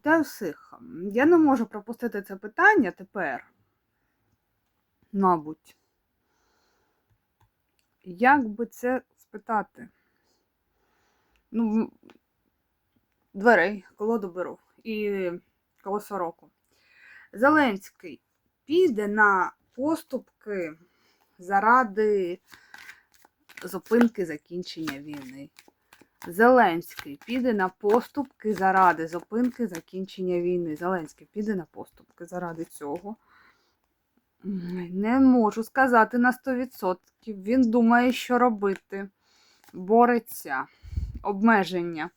Вітаю всіх. Я не можу пропустити це питання тепер. Мабуть. Як би це спитати? Ну, дверей, колоду беру і колесо року. Зеленський піде на поступки заради зупинки закінчення війни. Зеленський піде на поступки заради зупинки закінчення війни. Зеленський піде на поступки заради цього. Не можу сказати на 100%. Він думає, що робити. Бореться. Обмеження.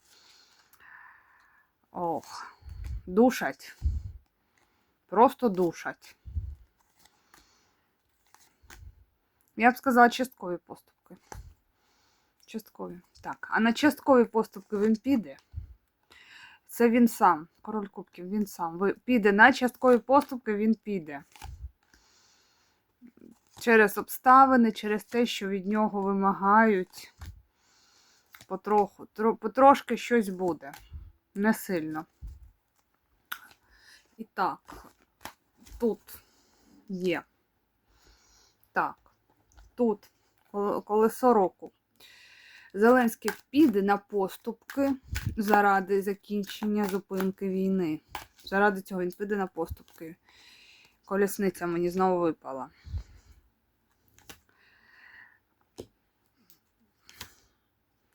Ох, душать. Просто душать. Я б сказала часткові поступки. Часткові. Так, а на часткові поступки він піде. Це він сам. Король кубків, він сам. Піде на часткові поступки, він піде. Через обставини, через те, що від нього вимагають. Потроху. Потрошки щось буде. Не сильно. І так, тут є. Так, тут колесо року. Зеленський піде на поступки заради закінчення зупинки війни. Заради цього він піде на поступки. Колісниця мені знову випала.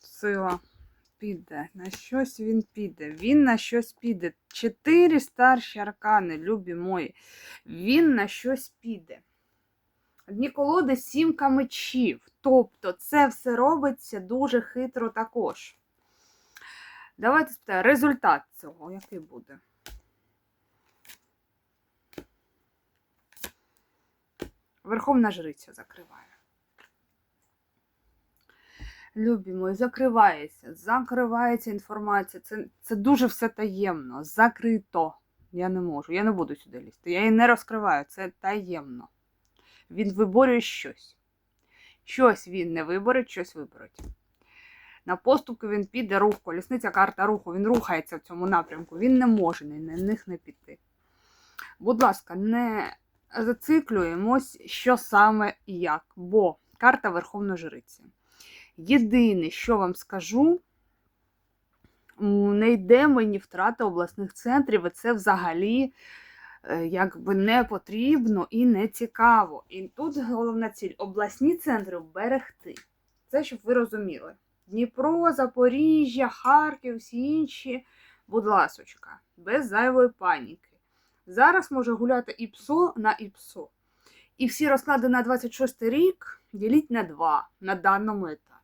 Сила піде. На щось він піде. Він на щось піде. Чотири старші аркани, любі мої. Він на щось піде. Одні колоди сімка мечів. Тобто це все робиться дуже хитро також. Давайте спитаємо, результат цього який буде? Верховна жриця закриває. Любі мої, закривається, закривається інформація. Це, це дуже все таємно, закрито. Я не можу, я не буду сюди лізти. Я її не розкриваю, це таємно. Він виборює щось. Щось він не виборить, щось виборить. На поступки він піде рух, колісниця карта руху, він рухається в цьому напрямку, він не може на них не піти. Будь ласка, не зациклюємось, що саме і як, бо карта Верховної Жриці. Єдине, що вам скажу, не йде мені втрата обласних центрів, і це взагалі якби не потрібно і не цікаво. І тут головна ціль обласні центри берегти. Це щоб ви розуміли. Дніпро, Запоріжжя, Харків, всі інші, будь ласочка, без зайвої паніки. Зараз може гуляти ІПСО на ІПСО. І всі розклади на 26 рік діліть на 2 на даному етапі.